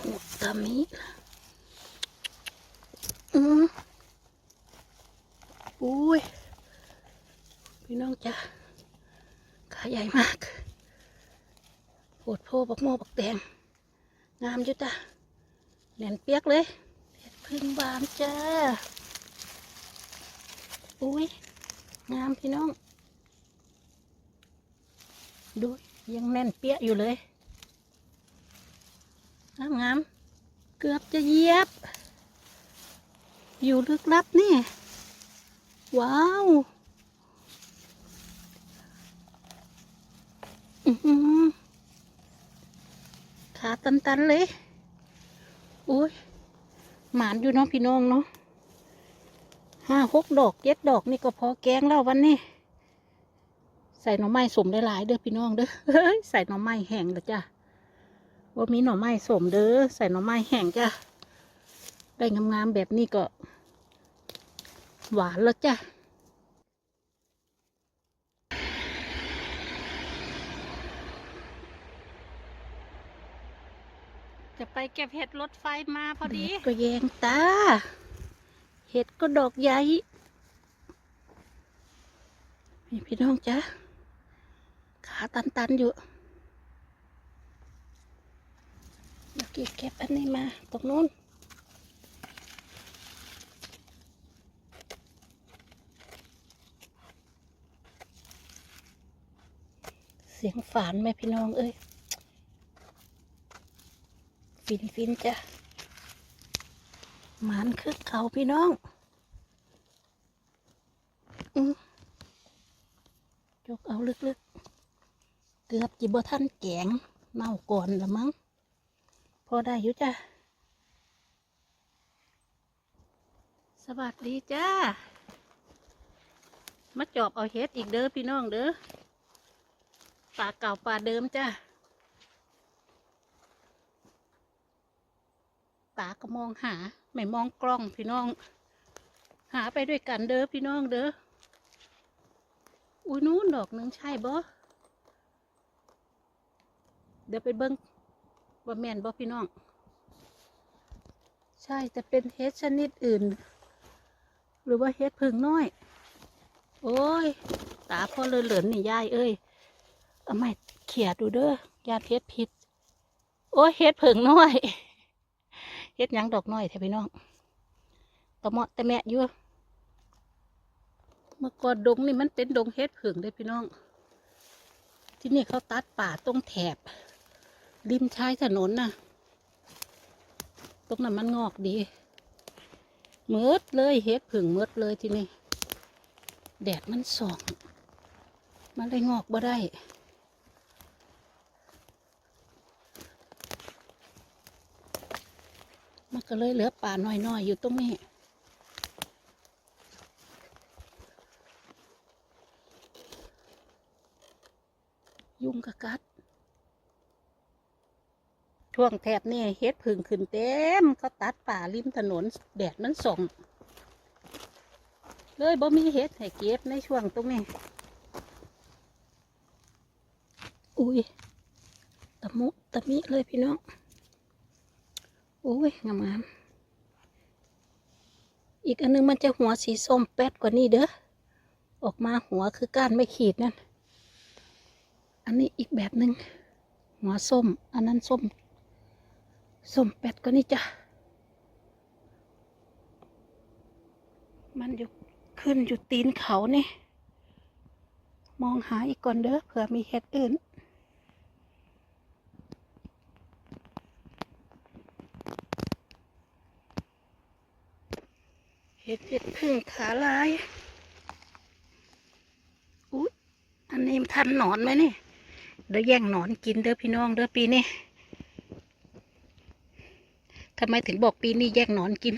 หูตามิอืมอุ้ย พี่น้องจ้ะขาใหญ่มากปวดโพบักโมบักแดง งามอยู่จ้ะแน่นเปียกเลยเห็ดพึ่งบานจ้า อุ้ย งามพี่น้อง ดูยังแน่นเปียกอยู่เลย งามงามเกือบจะเยียบ อยู่ลึกลับนี่ ว้าวอื้อหือขาตันๆเลยอุ้ย หมานอยู่เนาะพี่น้องเนาะห้าหกดอกเจ็ดดอกนี่ก็พอแกงแล้ววันนี้ ใส่หน่อไม้สมได้หลายเด้อพี่น้องเด้อเฮ้ยใส่หน่อไม้แห้งเด้อจ้ะ ว่ามีหน่อไม้สมเด้อใส่หน่อไม้แห้งจ้ะได้งามๆแบบนี้ก็ หวานแล้วจ้ะจะไปเก็บเห็ดรถไฟมาพอดีก็แยงตา เห็ดก็ดอกใหญ่นี่พี่น้องจ้ะขาตันๆอยู่ เมื่อกี้เก็บอันนี้มาตรงนู้นเสียงฝานไหมพี่น้องเอ้ยฟินฟินจ้ะหมันคือเขาพี่น้องอืมจกเอาลึกๆ เกือบจิบท่านแกงเน่าก่อนละมั้ง อได้อยู่จ้ะ สวัสดีจ้า มาจอบเอาเฮ็ดอีกเด้อพี่น้องเด้อป่าเก่าป่าเดิมจ้าตาก็มองหา ไม่มองกล้องพี่น้อง หาไปด้วยกันเด้อพี่น้องเด้อ อุ้ยนู้นดอกหนึ่งใช่บ่เดี๋ยวไปเบิ้ง ว่าแม่นบ่พี่น้อง ใช่แต่เป็นเฮ็ดชนิดอื่น หรือว่าเฮ็ดผึ่งน้อย โอ้ย ตาพ่อเลยเหลือนนี่ยายเอ้ยเอาไม่เขี่ยดูเด้อยาเฮ็ดผิด โอ้ยเฮ็ดผึ่งน้อยเฮ็ดหยังดอกน้อยแท้พี่น้องตะเมาะตะแมะอยู่เมื่อก่อนดงนี่มันเป็นดงเฮ็ดผึ่งเด้อพี่น้อง ที่นี่เขาตัดป่าตรงแถบ ริมชายถนนน่ะ ตรงนั้นมันงอกดีเมืดเลยเฮ็ดผึ่งเมืดเลยทีนี่แดดมันส่องมันเลยงอกบ่ได้มันก็เลยเหลือป่าน้อยๆอยู่ตรงนี้ ยุงกะกัด ช่วงแถบนี่เฮ็ดผึ่งขึ้นเต็มเขาตัดป่าริมถนนแดดมันส่องเลยบ่มีเฮ็ดให้เก็บในช่วงตรงนี้ อุ้ยตะมุตะมิเลยพี่น้องโอ้ยงามงามๆอีกอันนึงมันจะหัวสีส้มแป๊ดกว่านี้เด้อ ออกมาหัวคือก้านไม่ขีดนั่น อันนี้อีกแบบหนึ่งหัวส้ม อันนั้นส้ม สมแปดกว่านี้จ้ะ มันอยู่ขึ้นอยู่ตีนเขานี่ มองหาอีกก่อนเด้อเผื่อมีเห็ดอื่น เห็ดเห็ดพึ่งขาลาย อุ๊ย อันนี้ทันหนอนไหมนี่ เดี๋ยวแย่งหนอนกินเด้อพี่น้องเด้อปีนี้ ทำไมถึงบอกปีนี้แย่งหนอนกิน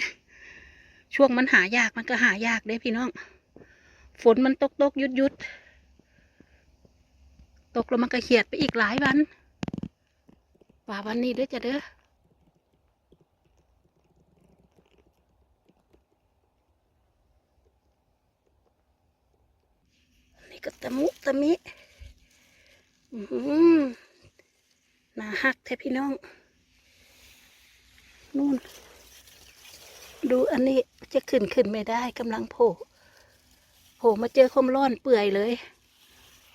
ช่วงมันหายากมันก็หายากเด้พี่น้อง ฝนมันตกตกยุดยุดตกแล้วมันก็เขียดไปอีกหลายวันว่าวันนี้เด้อจะเด้อนี่ก็ตะมุตะมิ อือหือน่าฮักแท้พี่น้อง นู่น ดูอันนี้จะขึ้นขึ้นไม่ได้กำลังโผล่โผล่มาเจอคมร้อนเปื่อยเลย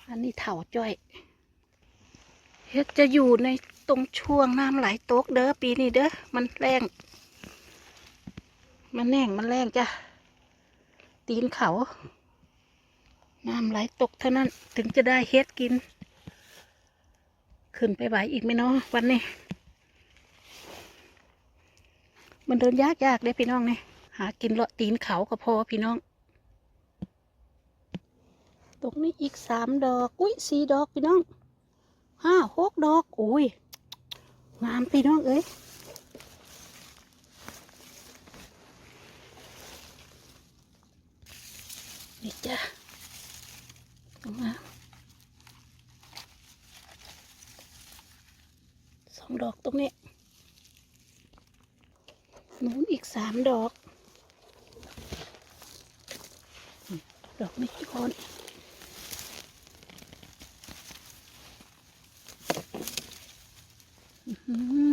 อันนี้เถาจ้อยเฮ็ดจะอยู่ในตรงช่วงน้ำไหลตกเด้อปีนี้เด้อมันแรงมันแน่งมันแรงจ้ะตีนเขา น้ำไหลตกเท่านั้นถึงจะได้เฮ็ดกิน ขึ้นไปไหวอีกไหมเนาะวันนี้ มันเดินยากยากๆเด้พี่น้องเนี่ยหากินเลาะตีนเขาก็พอพี่น้อง ตรงนี้อีกสามดอก อุ้ยสี่ดอกพี่น้องห้าหกดอกอุ้ยงามพี่น้องเอ้ยนี่จ้ะงามสองดอกตรงนี้ นู้นอีกสามดอก ดอกนี้ก่อนอื้อหือ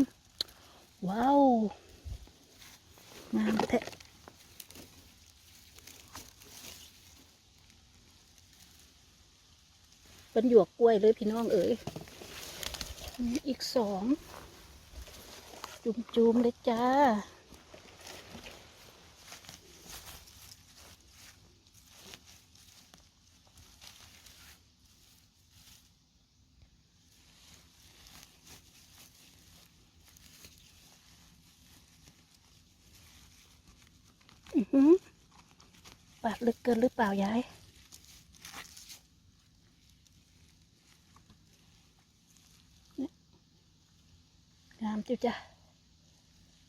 ว้าว งามแท้เป็นหยวกกล้วยเลยพี่น้องเอ๋ยอีกสอง จุ่มๆเลยจ้า อือหือปาดลึกเกินหรือเปล่ายาย งามจิ๋วจ้ะ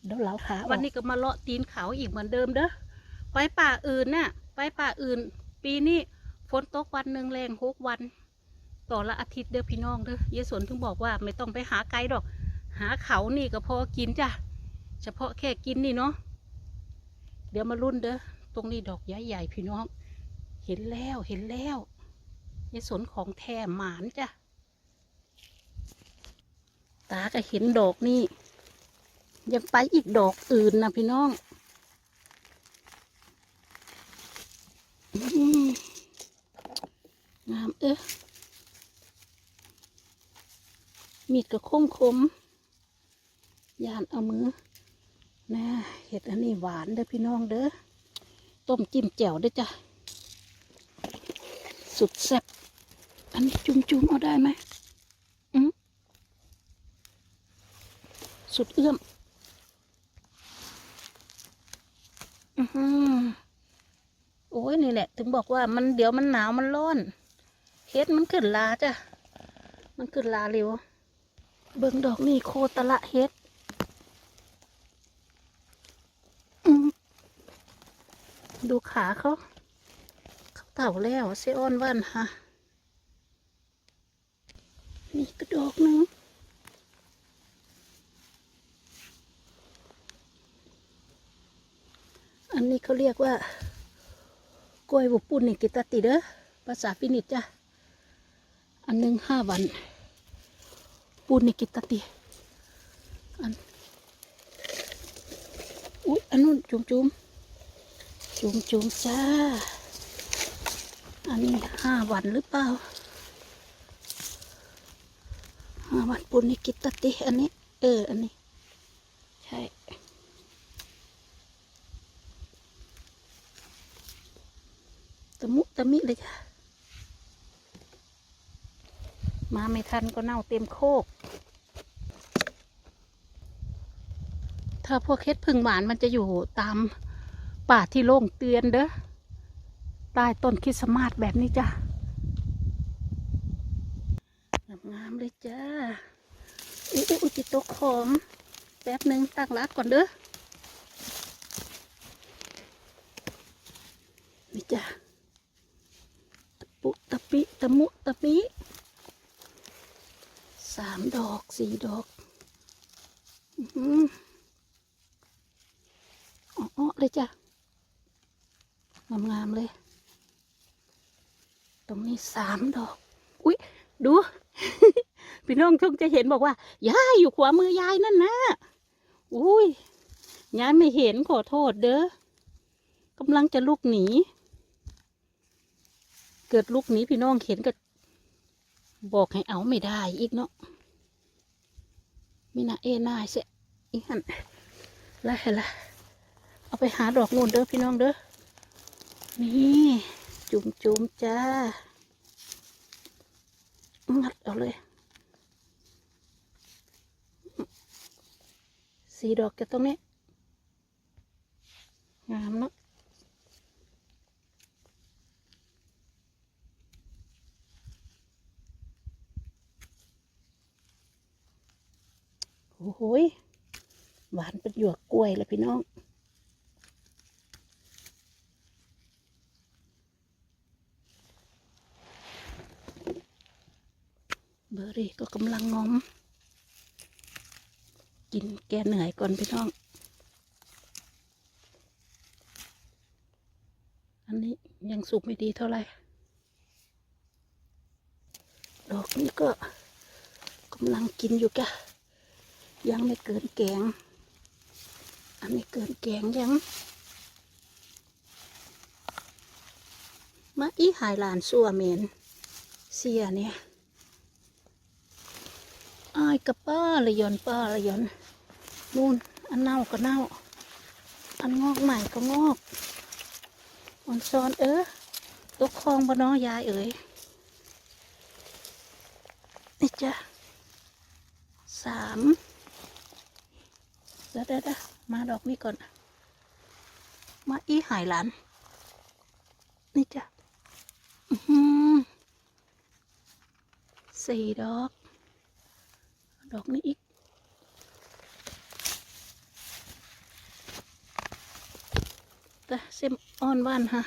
เดี๋ยวเหลาขาวันนี้ก็มาเลาะตีนเขาอีกเหมือนเดิมเด้อ ไปป่าอื่นน่ะ ไปป่าอื่น ปีนี้ฝนตกวันหนึ่งแรงหกวัน ต่อละอาทิตย์เด้อพี่น้องเด้อ เยสวนถึงบอกว่าไม่ต้องไปหาไกลดอก หาเขานี่ก็พอกินจ้ะ เฉพาะแค่กินนี่เนาะ เดี๋ยวมารุ่นเด้อตรงนี้ดอกใหญ่ๆพี่น้อง เห็นแล้วเห็นแล้วยายสนของแท้หมานจ้ะตาก็เห็นดอกนี่ยังไปอีกดอกอื่นนะพี่น้องงามเอ๊ะมีดก็คมคมยานเอามือ นะเห็ดอันนี้หวานเด้อพี่น้องเด้อต้มจิ้มแจ่วเด้อจ้ะสุดแซ่บอันนี้จุ่มๆเอาได้ไหมอืมสุดเอื้อมอือหือโอ้ยนี่แหละ ถึงบอกว่ามันเดี๋ยวมันหนาวมันร้อนเฮ็ดมันขึ้นลาจ้ะ มันขึ้นลาเร็ว เบิ่งดอกนี่โคตรละเฮ็ด อืม ดูขาเขาเขาเต่าแล้วเซออนวันฮะนี่กระดอกหนึ่งอันนี้เขาเรียกว่ากล้วยบุปุ่นนี่กิตาติเด้อภาษาฟินิชจ้ะอันหนึ่งห้าวันปูนนี่กิตาติอันอุ๊ยอันนู้นจุ่มจุ่ม จุ่มจุ่มจ้า อันนี้ห้าวันหรือเปล่าห้าวันปุณนิกิตติ อันนี้ เออ อันนี้ ใช่ตะมุตะมิเลยค่ะ มาไม่ทันก็เน่าเต็มโคก ถ้าพวกเฮ็ดพึ่งหวานมันจะอยู่ตาม ป่าที่โล่งเตือนเด้อใต้ต้นคริสต์มาสแบบนี้จ้ะงามเลยจ้าอุ๊ยอุ๊ยจิตกของแป๊บหนึ่งตั้งรักก่อนเด้อนี่จ้ะตะปุตะปิตะมุตะปิสามดอกสี่ดอกอือหืออ๋อเลยจ้ะ งามๆเลย ตรงนี้สามดอก อุ๊ยดู พี่น้องคงจะเห็นบอกว่ายายอยู่ขวามือยายนั่นนะอุ้ยย้ายไม่เห็นขอโทษเด้อกำลังจะลุกหนี เกิดลุกหนีพี่น้องเห็นก็ บอกให้เอาไม่ได้อีกเนาะมีนาเอนายเสะอีหันไรละเอาไปหาดอกนูนเด้อพี่น้องเด้อ นี่จุ่มจุ่มๆจ้า งัดเอาเลย สีดอกจะตรงนี้ งามเนาะโอ้โหหวานเป็นหยวกกล้วยเลยพี่น้อง เบอร์รี่ กำลังงอม กินแกเหนื่อยก่อนพี่น้อง อันนี้ยังสุกไม่ดีเท่าไหร่ดอกนี้ก็กำลังกินอยู่กะยังไม่เกินแกง อันนี้เกินแกงยังมาอีหายหลานสัวเมนเสียเนี่ย อายกับป้าเลยยอนป้าเลยยอนนู่นอันเน่าก็เน่า อันงอกใหม่ก็งอกอันซ้อนเออตกคลองบ่น้อยายเอ๋ยนี่จ้ะสามเดี๋ยวเดี๋ยวเดี๋ยวมาดอกนี้ก่อน มาอีหายหลาน นี่จ้ะอื้อหือสี่ดอก ดอกนี้อีก แต่เส้มอ่อนบ้านฮะ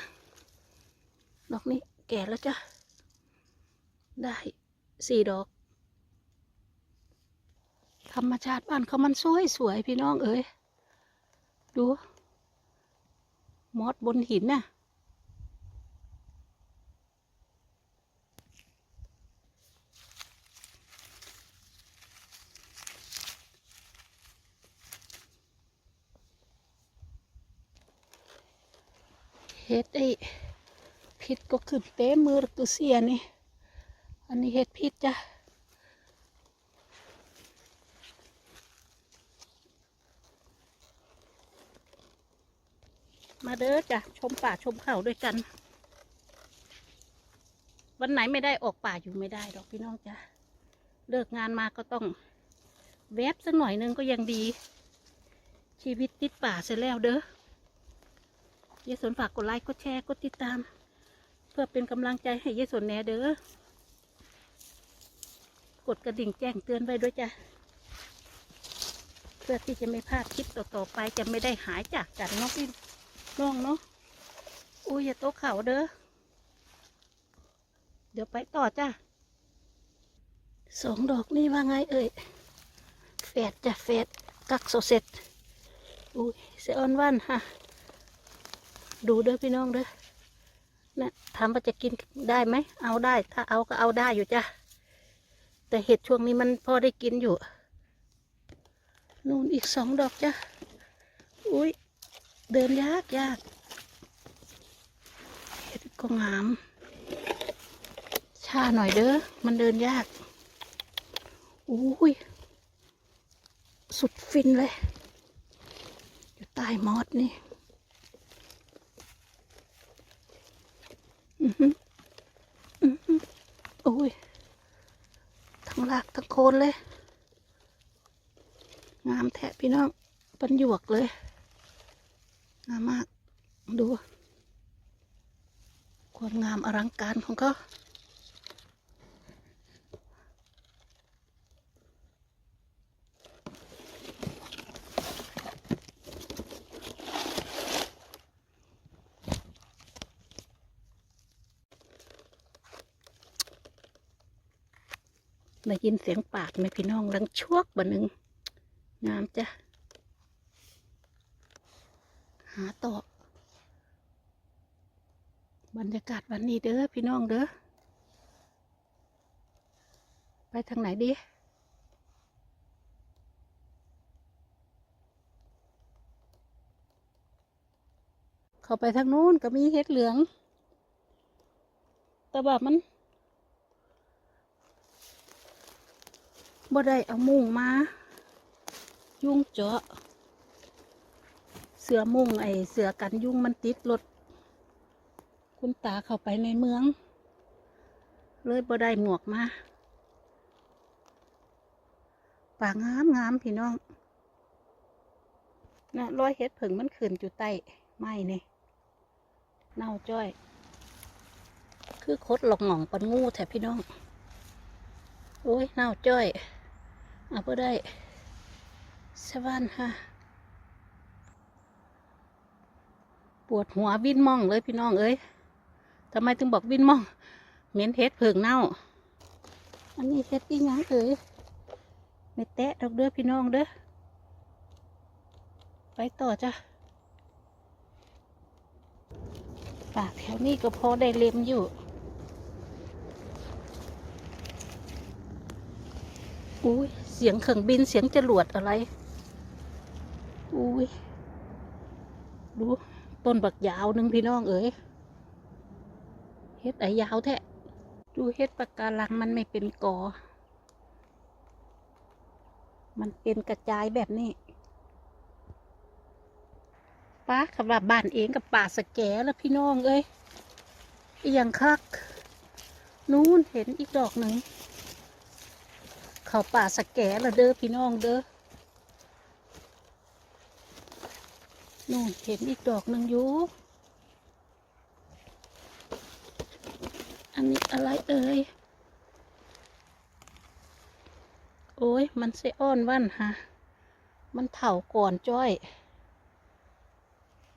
ดอกนี้แก่แล้วจ้ะ ได้สี่ดอก ธรรมชาติบ้านเขามันสวยสวยๆพี่น้องเอ๋ย ดู มอดบนหินน่ะ เห็ดไอ้พิษก็ขึ้นเต็มมือตัวเสียนี่ อันนี้เห็ดพิษจ้ะมาเด้อจ้ะชมป่าชมเขาด้วยกัน วันไหนไม่ได้ออกป่าอยู่ไม่ได้ดอกพี่น้องจ้ะเลิกงานมาก็ต้องแวบสักหน่อยนึงก็ยังดี ชีวิตติดป่าเสร็จแล้วเด้อ เยายสนฝากกดไลค์ กดแชร์ กดติดตาม เพื่อเป็นกำลังใจให้เยายสนแหน่เด้อ กดกระดิ่งแจ้งเตือนไว้ด้วยจ้ะ เพื่อที่จะไม่พลาดคลิปต่อๆไปจะไม่ได้หายจากกันเนาะพี่น้องเนาะ อุ้ยอย่าโตเข่าเด้อ เดี๋ยวไปต่อจ้ะสองดอกนี่ว่าไงเอ่ยแฟดจ้ะแฟดกักโซเซตอุ้ยเซออนวันฮะ ดูเด้อพี่น้องเด้อนะถามว่าจะกินได้ไหม เอาได้ ถ้าเอาก็เอาได้อยู่จ้ะ แต่เห็ดช่วงนี้มันพอได้กินอยู่ นู่นอีกสองดอกจ้ะ อุ้ย เดินยากยาก เห็ดก็งามช้าหน่อยเด้อ มันเดินยาก อุ้ย สุดฟินเลย อยู่ใต้มอสนี่ อือหืออือหือ โอ้ย ทั้งหลากทั้งโคนเลย งามแทะพี่น้อง ปันหยวกเลย งามมาก ดู ความงามอลังการของเขา ได้ยินเสียงปากไหมพี่น้องดังชวกบะหนึ่งงามจ้ะ หาต่อบรรยากาศวันนี้เด้อพี่น้องเด้อ ไปทางไหนดี เข้าไปทางนู้นก็มีเห็ดเหลือง แต่ว่ามัน บ่ได้เอามุงมา ยุงเจาะ เสือมุงไอเสือกันยุงมันติดรถคุณตาเข้าไปในเมือง เลยบ่ได้หมวกมาป่างามงามพี่น้องนะร้อยเห็ดผึ่งมันขึ้นอยู่ใต้ไม้นี่ยเน่าจ้อย คือคดหลอกหง่องปันงูแถบพี่น้อง โอ้ยเน่าจ้อย เอาไปได้สวรรค์ฮะปวดหัววินมองเลยพี่น้องเอ้ยทำไมถึงบอกวินมอง เหม็นเห็ดเผิงเน่า อันนี้เห็ดอีหยังเอ้ยไม่แตะดอกเด้อพี่น้องเด้อ ไปต่อจ้ะป่าแถวนี้ก็พอได้เล็มอยู่อุ้ย เสียงเครื่องบินเสียงจรวดอะไร อุ้ย ดูต้นบักยาวหนึ่งพี่น้องเอ๋ย เฮ็ดไอยาวแท้ดูเฮ็ดปากการังมันไม่เป็นกอ มันเป็นกระจายแบบนี้ป้าคำว่าบ้านเองกับป่าสแกแล้วพี่น้องเอ้ยอีหยังคัก นู้นเห็นอีกดอกหนึ่ง เขาป่าสแกแล้วเด้อพี่น้องเด้อนู่นเห็นอีกดอกหนึ่งอยู่ อันนี้อะไรเอ่ย โอ้ย มันเซอ้อนวันฮะ มันเถาก่อนจ้อย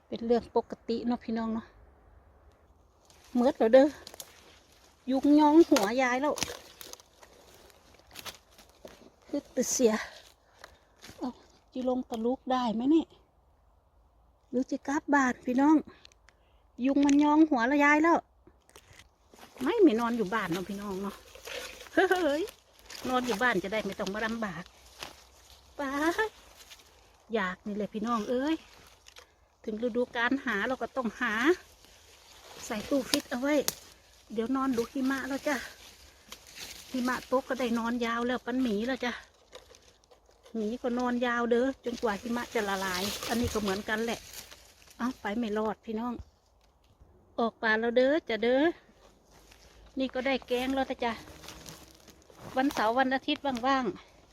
เป็นเรื่องปกติเนาะพี่น้องเนาะเมืดแล้วเด้อ ยุงย้องหัวยายแล้ว คือตดเสียเอาจิลงตะลุกได้ไหมเนี่ยหรือจะกลับบ้านพี่น้อง ยุงมันย้องหัวละยายแล้ว ไม่ไม่นอนอยู่บ้านเนาะพี่น้องเนาะเฮ้ยนอนอยู่บ้านจะได้ไม่ต้องมาลำบากไป้าอยากนี่เลยพี่น้องเอ้ย ถึงฤดูการหาเราก็ต้องหา ใส่ตู้ฟิตเอาไว้ เดี๋ยวนอนดูหิมะแล้วจ้ะ หิมะตกก็ได้นอนยาวแล้วปันหมีแล้วจ้ะหมีก็นอนยาวเด้อจนกว่าหิมะจะละลาย อันนี้ก็เหมือนกันแหละเอาไปไม่รอดพี่น้อง ออกป่าแล้วเด้อจะเด้อนี่ก็ได้แกงแล้วจ้ะวันเสาร์วันอาทิตย์ว่าง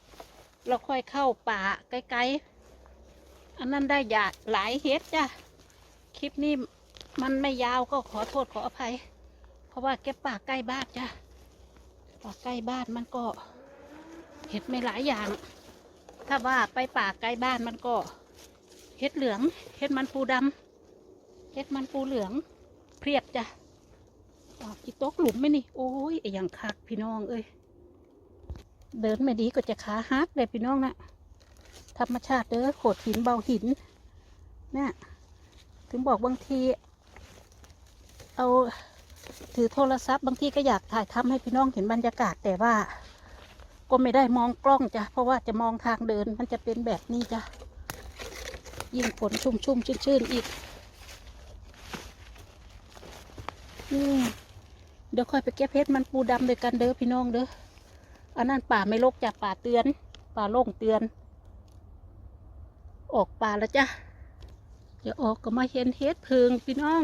ๆเราค่อยเข้าป่าไกลๆอันนั้นได้ยาหลายเฮ็ดจ้ะคลิปนี้มันไม่ยาวก็ขอโทษขออภัย เพราะว่าเก็บป่าใกล้บ้านจ้ะ ป่าใกล้บ้านมันก็ เห็ดไม่หลายอย่าง ถ้าว่าไปป่าใกล้บ้านมันก็เห็ดเหลืองเห็ดมันปูดำเห็ดมันปูเหลืองเพียบจ้ะออกจิตกหลุมไหมนี่ โอ้ยไอ้อย่างคักพี่น้องเอ้ยเดินไม่ดีก็จะขาหักเลยพี่น้องนะธรรมชาติเด้อโขดหินเบาหินเนี่ยถึงบอกบางที เอา ถือโทรศัพท์บางทีก็อยากถ่ายทำให้พี่น้องเห็นบรรยากาศแต่ว่า ก็ไม่ได้มองกล้องจ้ะเพราะว่าจะมองทางเดินมันจะเป็นแบบนี้จ้ะยิ่งฝนชุ่มชุ่มชื่นอีกนี่เดี๋ยวค่อยไปเก็บเพชรมันปูดำด้วยกันเด้อพี่น้องเด้ออันนั้นป่าไม่ลกจ้ะป่าเตือน ป่าโล่งเตือน ออกป่าแล้วจ้ะเดี๋ยวออกก็มาเห็นเฮ็ดเพิงพี่น้อง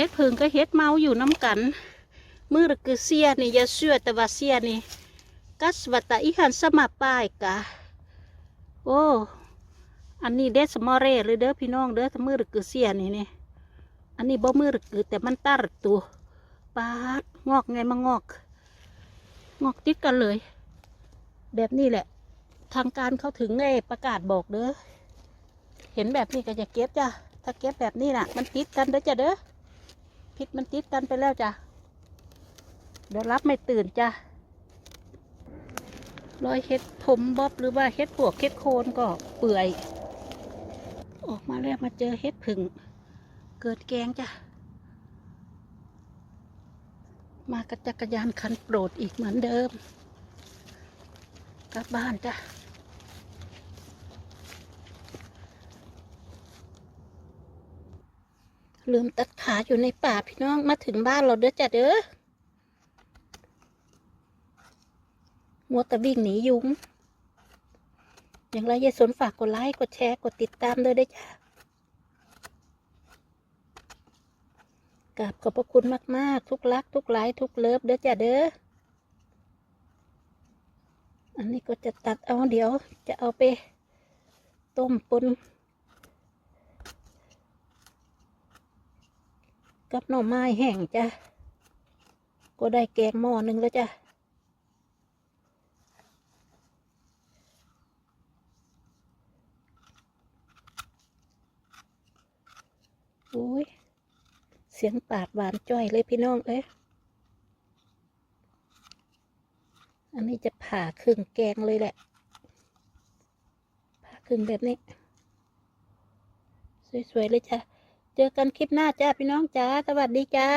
เฮ็ดเพิงก็เฮ็ดเมาอยู่น้ำกัน มือระคือเสียนี่ยาเชื่อแต่ว่าเสียนี่กัสวัตตาอิหันสมาป้ายกะโอ้อันนี้เดสมอเรเลยเด้อพี่น้องเด้อมือระคือเสียนี่นี่อันนี้บ่มือระคือแต่มันตัดตัวปาดงอกไงมางอก งอกติดกันเลย แบบนี้แหละ ทางการเขาถึงไงประกาศบอกเด้อเห็นแบบนี้ก็จะเก็บจ้ะถ้าเก็บแบบนี้น่ะ มันติดกันเด้อจ้ะเด้อ พิษมันติดกันไปแล้วจ้ะ เดี๋ยวรับไม่ตื่นจ้ะรอยเห็ดผมบ๊อบหรือว่าเห็ดปวกเห็ดโคนก็เปื่อย ออกมาแล้วมาเจอเห็ดผึ่ง เกิดแกงจ้ะ มากับจักรยานคันโปรดอีกเหมือนเดิม กลับบ้านจ้ะ ลืมตัดขาอยู่ในป่าพี่น้องมาถึงบ้านเราเด้อจ้ะเด้อมัวแต่วิ่งหนียุงอย่างไรยายสนฝากกดไลค์กดแชร์กดติดตามด้วยได้จ้ะกราบขอบพระคุณมาก ๆ ทุกรัก ทุกไลค์ทุกเลิฟเด้อจ้ะเด้ออันนี้ก็จะตัดเอาเดี๋ยวจะเอาไปต้มปน กับหน่อไม้แห้งจ้ะ ก็ได้แกงหม้อหนึ่งแล้วจ้ะ โอ้ย เสียงปาดหวานจ้อยเลยพี่น้องเอ้ยอันนี้จะผ่าครึ่งแกงเลยแหละ ผ่าครึ่งแบบนี้ สวยๆเลยจ้ะ เจอกันคลิปหน้าจ้าพี่น้องจ้าสวัสดีจ้า